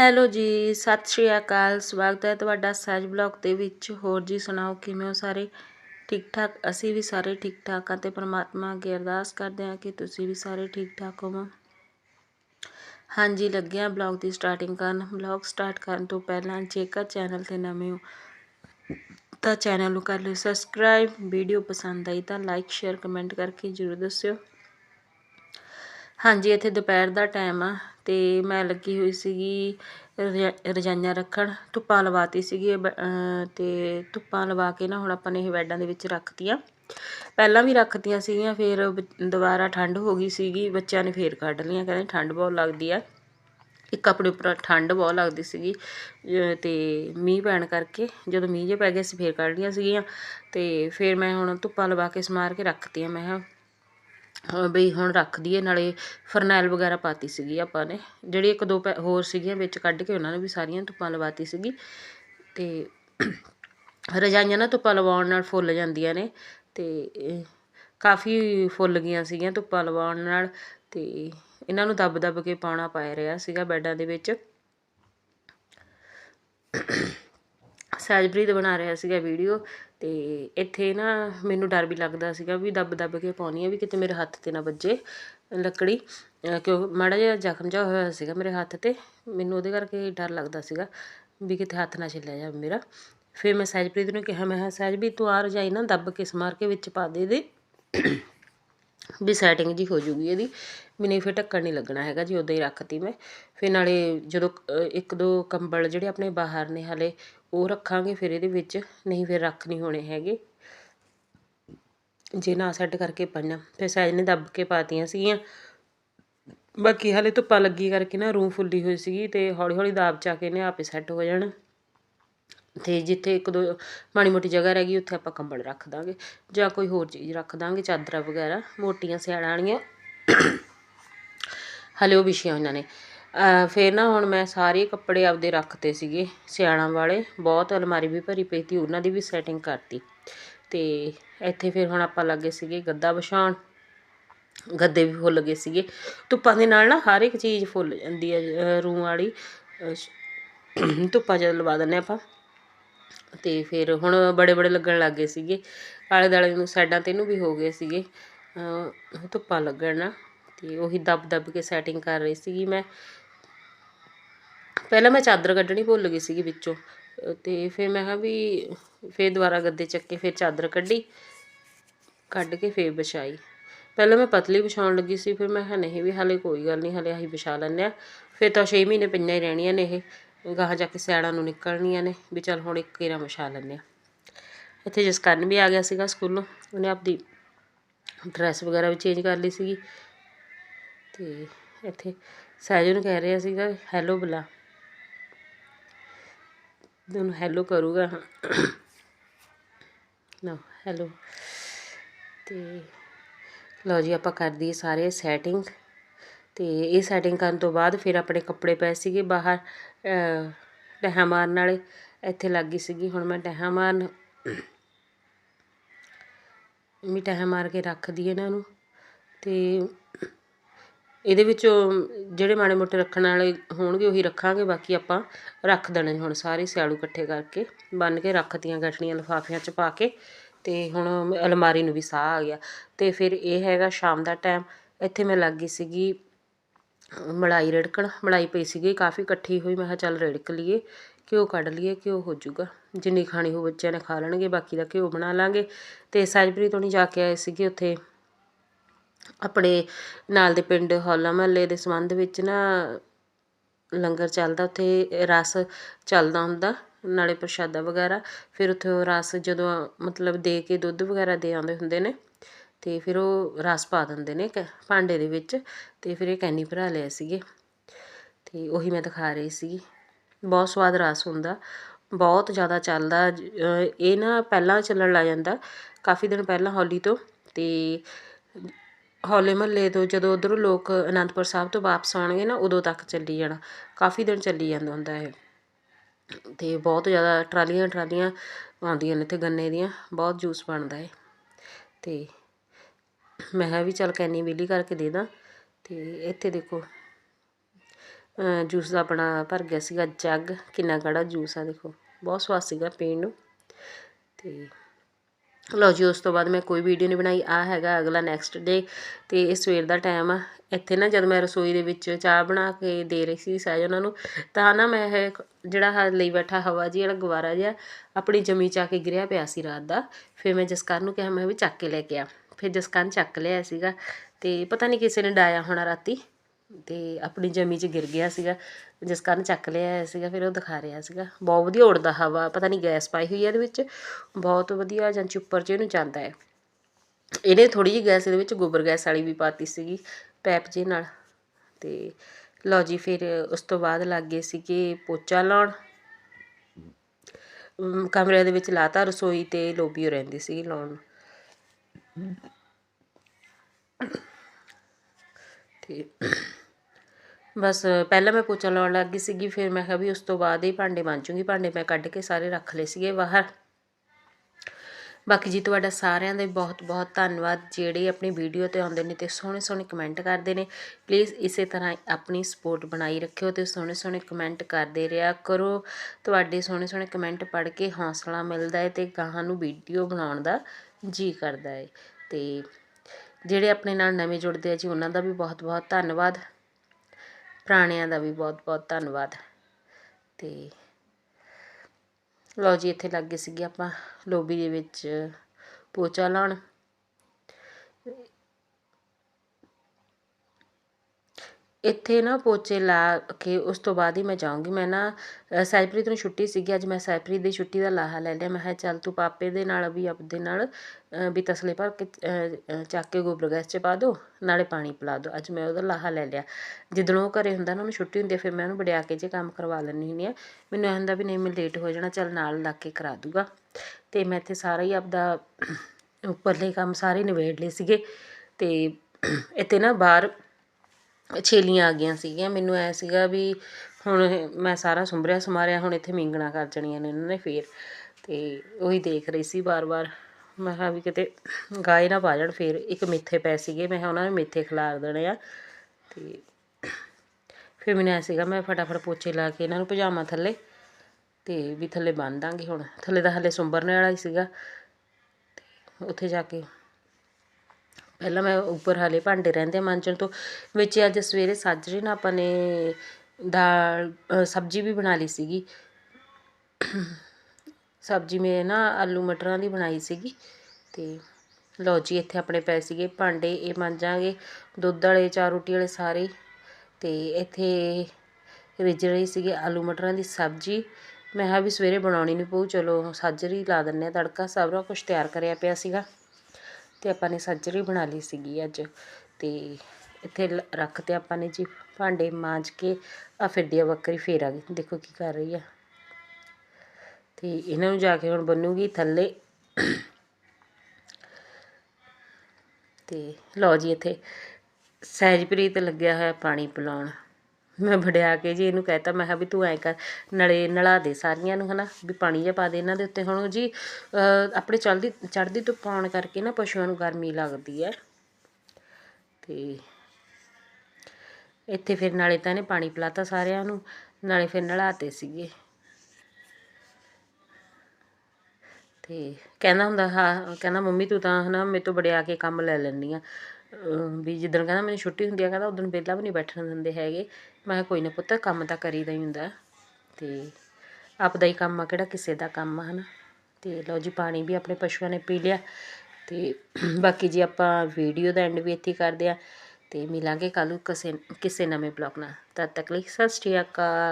Hello ਜੀ, ਸਤਿ ਸ਼੍ਰੀ ਅਕਾਲ। ਸਵਾਗਤ ਹੈ ਤੁਹਾਡਾ ਸਹਿਜ ਬਲੌਗ ਦੇ ਵਿੱਚ। ਹੋਰ ਜੀ ਸੁਣਾਓ, ਕਿਵੇਂ ਹੋ ਸਾਰੇ? ਠੀਕ ਠਾਕ ਅਸੀਂ ਵੀ ਸਾਰੇ ਠੀਕ ਠਾਕ ਹਾਂ ਤੇ ਪ੍ਰਮਾਤਮਾ ਅੱਗੇ ਅਰਦਾਸ ਕਰਦੇ ਹਾਂ ਕਿ ਤੁਸੀਂ ਵੀ ਸਾਰੇ ਠੀਕ ਠਾਕ ਹੋਵੋ। ਹਾਂਜੀ, ਲੱਗਿਆ ਬਲੌਗ ਦੀ ਸਟਾਰਟਿੰਗ ਕਰਨ। ਬਲੌਗ ਸਟਾਰਟ ਕਰਨ ਤੋਂ ਪਹਿਲਾਂ ਜੇਕਰ ਚੈਨਲ ਤੇ ਨਵੇਂ ਹੋ ਤਾਂ ਚੈਨਲ ਨੂੰ ਕਰ ਲਿਓ ਸਬਸਕ੍ਰਾਈਬ। ਵੀਡੀਓ ਪਸੰਦ ਆਈ ਤਾਂ ਲਾਈਕ, ਸ਼ੇਅਰ, ਕਮੈਂਟ ਕਰਕੇ ਜਰੂਰ ਦੱਸਿਓ। ਹਾਂਜੀ, ਇੱਥੇ ਦੁਪਹਿਰ ਦਾ ਟਾਈਮ ਆ ਅਤੇ ਮੈਂ ਲੱਗੀ ਹੋਈ ਸੀਗੀ ਰਜਾਈਆਂ ਰੱਖਣ, ਧੁੱਪਾਂ ਲਵਾਤੀ ਸੀਗੀ ਅਤੇ ਧੁੱਪਾਂ ਲਵਾ ਕੇ ਨਾ ਹੁਣ ਆਪਾਂ ਨੇ ਇਹ ਬੈੱਡਾਂ ਦੇ ਵਿੱਚ ਰੱਖਤੀਆਂ। ਪਹਿਲਾਂ ਵੀ ਰੱਖਤੀਆਂ ਸੀਗੀਆਂ, ਫਿਰ ਦੁਬਾਰਾ ਠੰਡ ਹੋ ਗਈ ਸੀਗੀ, ਬੱਚਿਆਂ ਨੇ ਫੇਰ ਕੱਢ ਲਈਆਂ, ਕਹਿੰਦੇ ਠੰਡ ਬਹੁਤ ਲੱਗਦੀ ਆ। ਇੱਕ ਆਪਣੇ ਉੱਪਰ ਠੰਡ ਬਹੁਤ ਲੱਗਦੀ ਸੀਗੀ ਤੇ ਮੀਂਹ ਪੈਣ ਕਰਕੇ ਜਦੋਂ ਮੀਂਹ ਜੇ ਪੈ ਗਿਆ ਸੀ ਫੇਰ ਕੱਢ ਲੀਆਂ ਸੀਗੀਆਂ, ਤੇ ਫਿਰ ਮੈਂ ਹੁਣ ਧੁੱਪਾਂ ਲਵਾ ਕੇ ਸਮਾਰ ਕੇ ਰੱਖਤੀਆਂ, ਮੈਂ ਕਿਹਾ ਬਈ ਹੁਣ ਰੱਖ ਦਈਏ, ਨਾਲੇ ਫਰਨੈਲ ਵਗੈਰਾ ਪਾਤੀ ਸੀਗੀ ਆਪਾਂ ਨੇ, ਜਿਹੜੀ ਇੱਕ ਦੋ ਹੋਰ ਸੀਗੀਆਂ ਵਿੱਚ ਕੱਢ ਕੇ ਉਹਨਾਂ ਨੂੰ ਵੀ ਸਾਰੀਆਂ ਧੁੱਪਾਂ ਲਵਾਤੀ ਸੀਗੀ। ਤੇ ਰਜਾਈਆਂ ਨਾ ਧੁੱਪਾਂ ਲਵਾਉਣ ਨਾਲ ਫੁੱਲ ਜਾਂਦੀਆਂ ਨੇ, ਤੇ ਕਾਫੀ ਫੁੱਲ ਗਈਆਂ ਸੀਗੀਆਂ ਧੁੱਪਾਂ ਲਵਾਉਣ ਨਾਲ, ਤੇ ਇਹਨਾਂ ਨੂੰ ਦੱਬ ਦੱਬ ਕੇ ਪਾਉਣਾ ਪੈ ਰਿਹਾ ਸੀਗਾ ਬੈੱਡਾਂ ਦੇ ਵਿੱਚ। ਸਹਿਜਪ੍ਰੀਤ ਬਣਾ ਰਿਹਾ ਸੀਗਾ ਵੀਡੀਓ ਅਤੇ ਇੱਥੇ ਨਾ ਮੈਨੂੰ ਡਰ ਵੀ ਲੱਗਦਾ ਸੀਗਾ ਵੀ ਦੱਬ ਦੱਬ ਕੇ ਪਾਉਣੀ ਆ ਵੀ ਕਿਤੇ ਮੇਰੇ ਹੱਥ ਤੇ ਨਾ ਵੱਜੇ ਲੱਕੜੀ। ਕਿਉਂ ਮਾੜਾ ਜਿਹਾ ਜ਼ਖਮ ਜਿਹਾ ਹੋਇਆ ਸੀਗਾ ਮੇਰੇ ਹੱਥ ਤੇ, ਮੈਨੂੰ ਉਹਦੇ ਕਰਕੇ ਡਰ ਲੱਗਦਾ ਸੀਗਾ ਵੀ ਕਿਤੇ ਹੱਥ ਨਾ ਛਿੱਲਿਆ ਜਾਵੇ ਮੇਰਾ। ਫਿਰ ਮੈਂ ਸਹਿਜਪ੍ਰੀਤ ਨੂੰ ਕਿਹਾ, ਮੈਂ ਕਿਹਾ ਵੀ ਤੂੰ ਆਹ ਰਜਾਈ ਨਾ ਦੱਬ ਕੇ ਸਮਾਰ ਕੇ ਵਿੱਚ ਪਾ ਦੇ ਦੇ ਵੀ ਸੈਟਿੰਗ ਜੀ ਹੋ ਜੂਗੀ ਇਹਦੀ। ਵੀ ਨਹੀਂ ਫਿਰ ਢੱਕਣ ਨਹੀਂ ਲੱਗਣਾ ਹੈਗਾ ਜੀ, ਉਦਾਂ ਹੀ ਰੱਖਤੀ ਮੈਂ। ਫਿਰ ਨਾਲੇ ਜਦੋਂ ਇੱਕ ਦੋ ਕੰਬਲ ਜਿਹੜੇ ਆਪਣੇ ਬਾਹਰ ਨੇ ਹਲੇ, ਉਹ ਰੱਖਾਂਗੇ ਫਿਰ ਇਹਦੇ ਵਿੱਚ, ਨਹੀਂ ਫਿਰ ਰੱਖ ਨਹੀਂ ਹੋਣੇ ਹੈਗੇ। ਜੇ ਨਾ ਸੈੱਟ ਕਰਕੇ ਪਾਈਆਂ, ਫਿਰ ਸਾਈਜ਼ ਨੇ ਦੱਬ ਕੇ ਪਾਤੀਆਂ ਸੀਗੀਆਂ। ਬਾਕੀ ਹਲੇ ਧੁੱਪਾਂ ਲੱਗੀ ਕਰਕੇ ਨਾ ਰੂਮ ਫੁੱਲੀ ਹੋਈ ਸੀਗੀ ਤੇ ਹੌਲੀ ਹੌਲੀ ਦਾਬ ਚਾ ਕੇ ਨੇ ਆਪੇ ਸੈੱਟ ਹੋ ਜਾਣ। ਅਤੇ ਜਿੱਥੇ ਇੱਕ ਦੋ ਮਾੜੀ ਮੋਟੀ ਜਗ੍ਹਾ ਰਹਿ ਗਈ, ਉੱਥੇ ਆਪਾਂ ਕੰਬਲ ਰੱਖ ਦਾਂਗੇ ਜਾਂ ਕੋਈ ਹੋਰ ਚੀਜ਼ ਰੱਖ ਦਾਂਗੇ, ਚਾਦਰਾਂ ਵਗੈਰਾ, ਮੋਟੀਆਂ ਸਿਆੜਾਂ ਵਾਲੀਆਂ। ਹਲੇ ਉਹ ਵਿਛੀਆਂ ਹੋਈਆਂ ਨੇ। ਫਿਰ ਨਾ ਹੁਣ ਮੈਂ ਸਾਰੇ ਕੱਪੜੇ ਆਪਦੇ ਰੱਖਤੇ ਸੀਗੇ ਸਿਆਣਾਂ ਵਾਲੇ, ਬਹੁਤ ਅਲਮਾਰੀ ਵੀ ਭਰੀ ਪਈ ਸੀ ਉਹਨਾਂ ਦੀ ਵੀ ਸੈਟਿੰਗ ਕਰਤੀ। ਅਤੇ ਇੱਥੇ ਫਿਰ ਹੁਣ ਆਪਾਂ ਲੱਗੇ ਸੀਗੇ ਗੱਦਾ ਵਿਛਾਉਣ, ਗੱਦੇ ਵੀ ਫੁੱਲ ਗਏ ਸੀਗੇ। ਧੁੱਪਾਂ ਦੇ ਨਾਲ ਨਾ ਹਰ ਇੱਕ ਚੀਜ਼ ਫੁੱਲ ਜਾਂਦੀ ਹੈ ਰੂਮ ਵਾਲੀ ਧੁੱਪਾਂ ਜਦ ਲਵਾ ਦਿੰਨੇ ਆਪਾਂ। ਤੇ ਫਿਰ ਹੁਣ ਬੜੇ ਬੜੇ ਲੱਗਣ ਲੱਗ ਗਏ ਸੀਗੇ। ਆਲੇ ਦਾਲੇ ਨੂੰ ਸਾਈਡਾਂ ਤੇ ਇਹਨੂੰ ਵੀ ਹੋ ਗਏ ਸੀਗੇ। ਧੁੱਪਾਂ ਲੱਗਣ ਨਾ, ਤੇ ਉਹੀ ਦੱਬ ਦੱਬ ਕੇ ਸੈਟਿੰਗ ਕਰ ਰਹੀ ਸੀਗੀ ਮੈਂ। ਪਹਿਲਾਂ ਮੈਂ ਚਾਦਰ ਕੱਢਣੀ ਭੁੱਲ ਗਈ ਸੀਗੀ ਵਿੱਚੋਂ, ਤੇ ਫਿਰ ਮੈਂ ਕਿਹਾ ਵੀ ਫਿਰ ਦੁਬਾਰਾ ਗੱਦੇ ਚੱਕੇ ਫਿਰ ਚਾਦਰ ਕੱਢੀ, ਕੱਢ ਕੇ ਫਿਰ ਵਿਛਾਈ। ਪਹਿਲਾਂ ਮੈਂ ਪਤਲੀ ਵਿਛਾਉਣ ਲੱਗੀ ਸੀ, ਫਿਰ ਮੈਂ ਕਿਹਾ ਨਹੀਂ ਵੀ ਹਾਲੇ ਕੋਈ ਗੱਲ ਨਹੀਂ, ਹਾਲੇ ਆਹੀ ਵਿਛਾ ਲੈਂਦੇ ਆ ਫਿਰ ਤਾਂ 6 ਮਹੀਨੇ ਪਈਆਂ ਹੀ ਰਹਿਣੀਆਂ ਨੇ ਇਹ। ਗਾਹ ਜਾ ਕੇ ਸਿਆੜਾਂ ਨੂੰ ਨਿਕਲਣੀਆਂ ਨੇ ਵੀ ਚੱਲ ਹੁਣ ਇੱਕ ਹੀਰਾ ਮਛਾ ਲੈਂਦੇ ਆ ਇੱਥੇ ਜਸਕਰਨ ਵੀ ਆ ਗਿਆ ਸੀਗਾ ਸਕੂਲੋਂ, ਉਹਨੇ ਆਪਦੀ ਡਰੈਸ ਵਗੈਰਾ ਵੀ ਚੇਂਜ ਕਰ ਲਈ ਸੀਗੀ। ਤੇ ਇੱਥੇ ਸਹਿਜ ਨੂੰ ਕਹਿ ਰਿਹਾ ਸੀਗਾ ਹੈਲੋ ਬੁਲਾ। ਉਹਨੂੰ ਹੈਲੋ ਕਰੂਗਾ ਨਾ ਹੈਲੋ ਤੇ ਲਓ ਜੀ, ਆਪਾਂ ਕਰ ਦਈਏ ਸਾਰੇ ਸੈਟਿੰਗ ਅਤੇ ਇਹ ਸੈਟਿੰਗ ਕਰਨ ਤੋਂ ਬਾਅਦ ਫਿਰ ਆਪਣੇ ਕੱਪੜੇ ਪਏ ਸੀਗੇ ਬਾਹਰ ਟਹਾਂ ਮਾਰਨ ਵਾਲੇ। ਇੱਥੇ ਲੱਗ ਗਈ ਸੀਗੀ, ਹੁਣ ਮੈਂ ਟਹਿ ਮਾਰਨ। ਮਿੱਟਾ ਮਾਰ ਕੇ ਰੱਖਦੀ ਇਹਨਾਂ ਨੂੰ। ਤੇ ਇਹਦੇ ਵਿੱਚੋਂ ਜਿਹੜੇ ਮਾੜੇ ਮੋਟੇ ਰੱਖਣ ਵਾਲੇ ਹੋਣਗੇ, ਉਹੀ ਰੱਖਾਂਗੇ, ਬਾਕੀ ਆਪਾਂ ਰੱਖ ਦੇਣੇ ਹੁਣ ਸਾਰੇ ਸਿਆਲੂ ਇਕੱਠੇ ਕਰਕੇ। ਬੰਨ ਕੇ ਰੱਖਤੀਆਂ ਗੱਠਣੀਆਂ ਲਫਾਫਿਆਂ 'ਚ ਪਾ ਕੇ ਤੇ ਹੁਣ ਅਲਮਾਰੀ ਨੂੰ ਵੀ ਸਾਹ ਆ ਗਿਆ। ਤੇ ਫਿਰ ਇਹ ਹੈਗਾ ਸ਼ਾਮ ਦਾ ਟਾਈਮ ਇੱਥੇ ਮੈਂ ਲੱਗ ਗਈ ਸੀਗੀ ਮਲਾਈ ਰਿੜਕਣ, ਮਲਾਈ ਪਈ ਸੀਗੀ, ਕਾਫੀ ਇਕੱਠੀ ਹੋਈ, ਮੈਂ ਕਿਹਾ ਚੱਲ ਰਿੜਕ ਲਈਏ, ਘਿਓ ਕੱਢ ਲਈਏ, ਘਿਓ ਹੋ ਜਾਊਗਾ। ਜਿੰਨੀ ਖਾਣੀ ਹੋ ਬੱਚਿਆਂ ਨੇ ਖਾ ਲੈਣਗੇ, ਬਾਕੀ ਦਾ ਘਿਓ ਬਣਾ ਲਾਂਗੇ। ਤੇ ਸਾਜਪ੍ਰੀਤ ਤੋਂ ਨਹੀਂ ਜਾ ਕੇ ਆਏ ਸੀਗੇ ਉੱਥੇ। ਆਪਣੇ ਨਾਲ ਦੇ ਪਿੰਡ ਹੌਲਾ ਮਹੱਲੇ ਦੇ ਸੰਬੰਧ ਵਿੱਚ ਨਾ ਲੰਗਰ ਚੱਲਦਾ, ਉੱਥੇ ਰਸ ਚੱਲਦਾ ਹੁੰਦਾ, ਨਾਲੇ ਪ੍ਰਸ਼ਾਦਾ ਵਗੈਰਾ। ਫਿਰ ਉੱਥੇ ਉਹ ਰਸ ਜਦੋਂ ਮਤਲਬ ਦੇ ਕੇ ਦੁੱਧ ਵਗੈਰਾ ਦੇ ਆਉਂਦੇ ਹੁੰਦੇ ਨੇ। ਅਤੇ ਫਿਰ ਉਹ ਰਸ ਪਾ ਦਿੰਦੇ ਨੇ ਭਾਂਡੇ ਦੇ ਵਿੱਚ ਅਤੇ ਫਿਰ ਇਹ ਕੈਨੀ ਭਰਾ ਲਏ ਸੀਗੇ। ਅਤੇ ਉਹੀ ਮੈਂ ਦਿਖਾ ਰਹੀ ਸੀਗੀ। ਬਹੁਤ ਸਵਾਦ ਰਸ ਹੁੰਦਾ। ਬਹੁਤ ਜ਼ਿਆਦਾ ਚੱਲਦਾ। ਇਹ ਨਾ ਪਹਿਲਾਂ ਚੱਲਣ ਲੱਗ ਜਾਂਦਾ ਕਾਫੀ ਦਿਨ ਪਹਿਲਾਂ ਹੌਲੀ ਤੋਂ ਅਤੇ ਹੌਲੇ ਮਹੱਲੇ ਤੋਂ ਜਦੋਂ ਉਧਰੋਂ ਲੋਕ ਅਨੰਦਪੁਰ ਸਾਹਿਬ ਤੋਂ ਵਾਪਸ ਆਉਣਗੇ ਨਾ ਉਦੋਂ ਤੱਕ ਚੱਲੀ ਜਾਣਾ। ਕਾਫੀ ਦਿਨ ਚੱਲੀ ਜਾਂਦਾ ਹੁੰਦਾ ਇਹ। ਅਤੇ ਬਹੁਤ ਜ਼ਿਆਦਾ ਟਰਾਲੀਆਂ ਟਰਾਲੀਆਂ ਆਉਂਦੀਆਂ ਨੇ ਇੱਥੇ ਗੰਨੇ ਦੀਆਂ। ਬਹੁਤ ਜੂਸ ਬਣਦਾ ਹੈ ਅਤੇ ਮੈਂ ਵੀ ਚੱਲ ਕੈਨੀ ਵਿਹਲੀ ਕਰਕੇ ਦੇ ਦਾਂ। ਅਤੇ ਇੱਥੇ ਦੇਖੋ ਜੂਸ ਦਾ ਆਪਣਾ ਭਰ ਗਿਆ ਸੀਗਾ ਜੱਗ। ਕਿੰਨਾ ਗਾੜਾ ਜੂਸ ਆ ਦੇਖੋ, ਬਹੁਤ ਸਵਾਦ ਸੀਗਾ ਪੀਣ ਨੂੰ। ਤੇ ਲਓ ਜੀ, ਉਸ ਤੋਂ ਬਾਅਦ ਮੈਂ ਕੋਈ ਵੀਡੀਓ ਨਹੀਂ ਬਣਾਈ। ਆ ਹੈਗਾ ਅਗਲਾ ਨੈਕਸਟ ਡੇ ਤੇ ਇਹ ਸਵੇਰ ਦਾ ਟਾਈਮ ਆ। ਇੱਥੇ ਨਾ ਜਦ ਮੈਂ ਰਸੋਈ ਦੇ ਵਿੱਚ ਚਾਹ ਬਣਾ ਕੇ ਦੇ ਰਹੀ ਸੀ ਸਹਿਜ ਉਹਨਾਂ ਨੂੰ, ਤਾਂ ਨਾ ਮੈਂ ਇਹ ਜਿਹੜਾ ਹ ਲਈ ਬੈਠਾ ਹਵਾ ਜੀ ਜਿਹੜਾ ਗੁਬਾਰਾ ਜਿਹਾ, ਆਪਣੀ ਜਮੀ ਚਾ ਕੇ ਗਿਰਿਆ ਪਿਆ ਸੀ ਰਾਤ ਦਾ। ਫਿਰ ਮੈਂ ਜਸਕਰ ਨੂੰ ਕਿਹਾ, ਮੈਂ ਵੀ ਚੱਕ ਕੇ ਲੈ ਕੇ ਆ। ਫਿਰ ਜਸਕਰ ਨੇ ਚੱਕ ਲਿਆ ਸੀਗਾ ਤੇ ਪਤਾ ਨਹੀਂ ਕਿਸੇ ਨੇ ਡਾਇਆ ਹੋਣਾ ਰਾਤੀ ਤੇ ਆਪਣੀ ਜਮੀ 'ਚ ਗਿਰ ਗਿਆ ਸੀਗਾ। ਜਿਸ ਕਾਰਨ ਚੱਕ ਲਿਆ ਸੀਗਾ, ਫਿਰ ਉਹ ਦਿਖਾ ਰਿਹਾ ਸੀਗਾ। ਬਹੁਤ ਵਧੀਆ ਉੜਦਾ ਹਵਾ, ਪਤਾ ਨਹੀਂ ਗੈਸ ਪਾਈ ਹੋਈ ਹੈ ਇਹਦੇ ਵਿੱਚ। ਬਹੁਤ ਵਧੀਆ ਜਾਂ ਉੱਪਰ 'ਚ ਇਹਨੂੰ ਜਾਂਦਾ ਹੈ। ਇਹਨੇ ਥੋੜੀ ਜਿਹੀ ਗੈਸ ਇਹਦੇ ਵਿੱਚ, ਗੋਬਰ ਗੈਸ ਵਾਲੀ ਵੀ ਪਾਤੀ ਸੀਗੀ, ਪੈਪ ਜੇ ਨਾਲ। ਤੇ ਲਓ ਜੀ, ਫਿਰ ਉਸ ਤੋਂ ਬਾਅਦ ਲੱਗ ਗਏ ਸੀਗੇ ਪੋਚਾ ਲਾਉਣ। ਕਮਰੇ ਦੇ ਵਿੱਚ ਲਾਤਾ ਰਸੋਈ ਤੇ ਲੋਬੀ ਓ ਰਹਿੰਦੀ ਸੀਗੀ ਲਾਉਣ। ਨੂੰ ਤੇ ਬਸ ਪਹਿਲਾਂ ਮੈਂ ਪੋਚਾ ਲਾਉਣ ਲੱਗ ਗਈ ਸੀਗੀ, ਫਿਰ ਮੈਂ ਕਿਹਾ ਵੀ ਉਸ ਤੋਂ ਬਾਅਦ ਹੀ ਭਾਂਡੇ ਮਾਂਜੂਗੀ ਭਾਂਡੇ ਮੈਂ ਕੱਢ ਕੇ ਸਾਰੇ ਰੱਖ ਲਏ ਸੀਗੇ ਬਾਹਰ। ਬਾਕੀ ਜੀ, ਤੁਹਾਡਾ ਸਾਰਿਆਂ ਦਾ ਬਹੁਤ ਬਹੁਤ ਧੰਨਵਾਦ। ਜਿਹੜੇ ਆਪਣੀ ਵੀਡੀਓ ਤੇ ਆਉਂਦੇ ਨੇ ਤੇ ਸੋਹਣੇ ਸੋਹਣੇ ਕਮੈਂਟ ਕਰਦੇ ਨੇ, ਪਲੀਜ਼ ਇਸੇ ਤਰ੍ਹਾਂ ਆਪਣੀ ਸਪੋਰਟ ਬਣਾਈ ਰੱਖਿਓ ਤੇ ਸੋਹਣੇ ਸੋਹਣੇ ਕਮੈਂਟ ਕਰਦੇ ਰਿਹਾ ਕਰੋ। ਤੁਹਾਡੇ ਸੋਹਣੇ ਸੋਹਣੇ ਕਮੈਂਟ ਪੜ੍ਹ ਕੇ ਹੌਸਲਾ ਮਿਲਦਾ ਹੈ ਤੇ ਗਾਹਾਂ ਨੂੰ ਵੀਡੀਓ ਬਣਾਉਣ ਦਾ ਜੀਅ ਕਰਦਾ ਹੈ ਅਤੇ ਜਿਹੜੇ ਆਪਣੇ ਨਾਲ ਨਵੇਂ ਜੁੜਦੇ ਆ ਜੀ, ਉਹਨਾਂ ਦਾ ਵੀ ਬਹੁਤ ਬਹੁਤ ਧੰਨਵਾਦ। ਪੁਰਾਣਿਆਂ ਦਾ ਵੀ ਬਹੁਤ ਬਹੁਤ ਧੰਨਵਾਦ। ਅਤੇ ਲਓ ਜੀ, ਇੱਥੇ ਲੱਗ ਗਏ ਸੀਗੇ ਆਪਾਂ, ਲੋਬੀ ਦੇ ਵਿੱਚ ਪੋਚਾ ਲਾਉਣ। ਇੱਥੇ ਨਾ ਪੋਚੇ ਲਾ ਕੇ ਉਸ ਤੋਂ ਬਾਅਦ ਹੀ ਮੈਂ ਜਾਊਂਗੀ। ਮੈਂ ਨਾ ਅ, ਨੂੰ ਛੁੱਟੀ ਸੀਗੀ ਅੱਜ ਮੈਂ ਸਹਿਜਪ੍ਰੀਤ ਦੀ ਛੁੱਟੀ ਦਾ ਲਾਹਾ ਲੈ ਲਿਆ। ਮੈਂ ਕਿਹਾ ਚੱਲ ਤੂੰ ਪਾਪੇ ਦੇ ਨਾਲ ਵੀ ਆਪਦੇ ਨਾਲ ਵੀ ਤਸਲੇ ਭਰ ਕੇ ਚੱਕ ਕੇ ਗੋਬਰ ਗੈਸ 'ਚ ਪਾ ਦਿਓ ਨਾਲੇ ਪਾਣੀ ਪਿਲਾ ਦਿਓ ਅੱਜ ਮੈਂ ਉਹਦਾ ਲਾਹਾ ਲੈ ਲਿਆ। ਜਿੱਦਣ ਉਹ ਘਰੇ ਹੁੰਦਾ ਨਾ ਉਹਨੂੰ ਛੁੱਟੀ ਹੁੰਦੀ ਆ ਫਿਰ ਮੈਂ ਉਹਨੂੰ ਵੜਿਆ ਕੇ ਜੇ ਕੰਮ ਕਰਵਾ ਲੈਂਦੀ ਹੁੰਦੀ ਆ। ਮੈਨੂੰ ਇਹ ਹੁੰਦਾ ਵੀ ਨਹੀਂ ਮੈਂ ਲੇਟ ਹੋ ਜਾਣਾ ਚੱਲ ਨਾਲ ਲੱਗ ਕੇ ਕਰਾ ਦੂਗਾ। ਅਤੇ ਮੈਂ ਇੱਥੇ ਸਾਰਾ ਹੀ ਆਪਦਾ ਉੱਪਰਲੇ ਕੰਮ ਸਾਰੇ ਨਿਬੇੜ ਲਏ ਸੀਗੇ। ਅਤੇ ਇੱਥੇ ਨਾ ਬਾਹਰ ਛੇਲੀਆਂ ਆ ਗਈਆਂ ਸੀਗੀਆਂ। ਮੈਨੂੰ ਐਂ ਸੀਗਾ ਵੀ ਹੁਣ ਮੈਂ ਸਾਰਾ ਸੁੰਭਰਿਆ ਸਮਾਰਿਆ, ਹੁਣ ਇੱਥੇ ਮੀਂਗਣਾ ਕਰ ਜਣੀਆਂ ਨੇ ਇਹਨਾਂ ਨੇ ਫੇਰ। ਅਤੇ ਉਹੀ ਦੇਖ ਰਹੀ ਸੀ ਵਾਰ ਵਾਰ ਮੈਂ ਕਿਹਾ ਵੀ ਕਿਤੇ ਗਾਏ ਨਾ ਪਾ ਜਾਣ, ਫੇਰ ਇੱਕ ਮੇਥੇ ਪਏ ਸੀਗੇ। ਮੈਂ ਕਿਹਾ ਉਹਨਾਂ ਨੇ ਮੇਥੇ ਖਿਲਾਰ ਦੇਣੇ ਆ। ਅਤੇ ਫਿਰ ਮੈਨੂੰ ਐ ਸੀਗਾ, ਮੈਂ ਫਟਾਫਟ ਪੋਚੇ ਲਾ ਕੇ ਇਹਨਾਂ ਨੂੰ ਪਜਾਮਾ ਥੱਲੇ ਅਤੇ ਵੀ ਥੱਲੇ ਬੰਨ ਦਾਂਗੇ ਹੁਣ। ਥੱਲੇ ਦਾ ਹਲੇ ਸੁੰਬਰਨੇ ਵਾਲਾ ਹੀ ਸੀਗਾ। ਤੇ ਉੱਥੇ ਜਾ ਕੇ ਪਹਿਲਾਂ ਮੈਂ ਉੱਪਰ ਹਾਲੇ ਭਾਂਡੇ ਰਹਿੰਦੇ ਮਾਂਜਣ ਤੋਂ, ਵਿੱਚ ਅੱਜ ਸਵੇਰੇ ਸਾਜਰੇ ਨਾ ਆਪਾਂ ਨੇ ਦਾਲ ਸਬਜ਼ੀ ਵੀ ਬਣਾ ਲਈ ਸੀਗੀ। ਸਬਜ਼ੀ ਮੈਂ ਨਾ ਆਲੂ ਮਟਰਾਂ ਦੀ ਬਣਾਈ ਸੀਗੀ ਤੇ ਲਓ ਜੀ, ਇੱਥੇ ਆਪਣੇ ਪਏ ਸੀਗੇ ਭਾਂਡੇ, ਇਹ ਮਾਂਜਾਂਗੇ। ਦੁੱਧ ਵਾਲੇ ਚਾਰ ਰੋਟੀ ਵਾਲੇ ਸਾਰੇ। ਤੇ ਇੱਥੇ ਰਿੱਝ ਰਹੀ ਸੀਗੀ ਆਲੂ ਮਟਰਾਂ ਦੀ ਸਬਜ਼ੀ। ਮੈਂ ਹਾਂ ਵੀ ਸਵੇਰੇ ਬਣਾਉਣੀ ਨਹੀਂ ਪਊ, ਚਲੋ ਸਾਜਰੀ ਲਾ ਦਿੰਨੇ ਆ ਤੜਕਾ। ਸਾਰਾ ਕੁਝ ਤਿਆਰ ਕਰਿਆ ਪਿਆ ਸੀਗਾ। ਅਤੇ ਆਪਾਂ ਨੇ ਸੱਜਰੀ ਬਣਾ ਲਈ ਸੀਗੀ ਅੱਜ। ਅਤੇ ਇੱਥੇ ਲ- ਰੱਖ ਤੇ ਆਪਾਂ ਨੇ ਜੀ ਭਾਂਡੇ ਮਾਂਜ ਕੇ ਆ ਫਿਰਦੀ ਆ ਬੱਕਰੀ ਫੇਰ ਆ ਗਈ। ਦੇਖੋ ਕੀ ਕਰ ਰਹੀ ਆ। ਤੇ ਇਹਨਾਂ ਨੂੰ ਜਾ ਕੇ ਹੁਣ ਬੰਨੂਗੀ ਥੱਲੇ। ਤੇ ਲਓ ਜੀ ਇੱਥੇ ਸਹਿਜਪ੍ਰੀਤ ਲੱਗਿਆ ਹੋਇਆ ਪਾਣੀ ਪਿਲਾਉਣ। ਮੈਂ ਵੜਿਆ ਕੇ ਜੀ ਇਹਨੂੰ ਕਹਿਤਾ, ਮੈਂ ਕਿਹਾ ਵੀ ਤੂੰ ਐਂ ਕਰ, ਨਲੇ ਨਲਾ ਦੇ ਸਾਰੀਆਂ ਨੂੰ ਹਨਾ, ਵੀ ਪਾਣੀ ਜਿਹਾ ਪਾ ਦੇ ਇਹਨਾਂ ਦੇ ਉੱਤੇ। ਹੁਣ ਜੀ ਆਪਣੇ ਚੜ੍ਹਦੀ ਚੜ੍ਹਦੀ ਤੋਂ ਪਾਉਣ ਕਰਕੇ ਨਾ ਪਸ਼ੂਆਂ ਨੂੰ ਗਰਮੀ ਲੱਗਦੀ ਹੈ ਤੇ ਇੱਥੇ ਫਿਰ ਨਾਲੇ ਤਾਂ ਇਹਨੇ ਪਾਣੀ ਪਿਲਾਤਾ ਸਾਰਿਆਂ ਨੂੰ, ਨਾਲੇ ਫਿਰ ਨਲਾਤੇ ਸੀਗੇ। ਤੇ ਕਹਿੰਦਾ ਹੁੰਦਾ, ਹਾਂ, ਕਹਿੰਦਾ, ਮੰਮੀ, ਤੂੰ ਤਾਂ ਹਨਾ ਮੇਰੇ ਤੋਂ ਬੜਿਆ ਕੇ ਕੰਮ ਲੈ ਲੈਂਦੀ ਆ। ਵੀ ਜਿੱਦਣ ਕਹਿੰਦਾ ਮੈਨੂੰ ਛੁੱਟੀ ਹੁੰਦੀ ਆ, ਕਹਿੰਦਾ, ਉਦੋਂ ਵਿਹਲਾ ਵੀ ਨਹੀਂ ਬੈਠਣ ਦਿੰਦੇ ਹੈਗੇ। ਮੈਂ ਕਿਹਾ ਕੋਈ ਨਾ ਪੁੱਤ, ਕੰਮ ਤਾਂ ਕਰੀਦਾ ਹੀ ਹੁੰਦਾ। ਤੇ ਆਪਦਾ ਹੀ ਕੰਮ ਆ, ਕਿਹੜਾ ਕਿਸੇ ਦਾ ਕੰਮ ਆ, ਹਨਾ। ਤੇ ਲਓ ਜੀ, ਪਾਣੀ ਵੀ ਆਪਣੇ ਪਸ਼ੂਆਂ ਨੇ ਪੀ ਲਿਆ। ਤੇ ਬਾਕੀ ਜੀ ਆਪਾਂ ਵੀਡੀਓ ਦਾ ਐਂਡ ਵੀ ਇੱਥੇ ਕਰਦੇ ਆ ਤੇ ਮਿਲਾਂਗੇ ਕੱਲ੍ਹ ਨੂੰ ਕਿਸੇ ਕਿਸੇ ਨਵੇਂ ਬਲੌਗ ਨਾਲ। ਤਦ ਤੱਕ ਲਈ ਸਤਿ ਸ਼੍ਰੀ ਅਕਾਲ।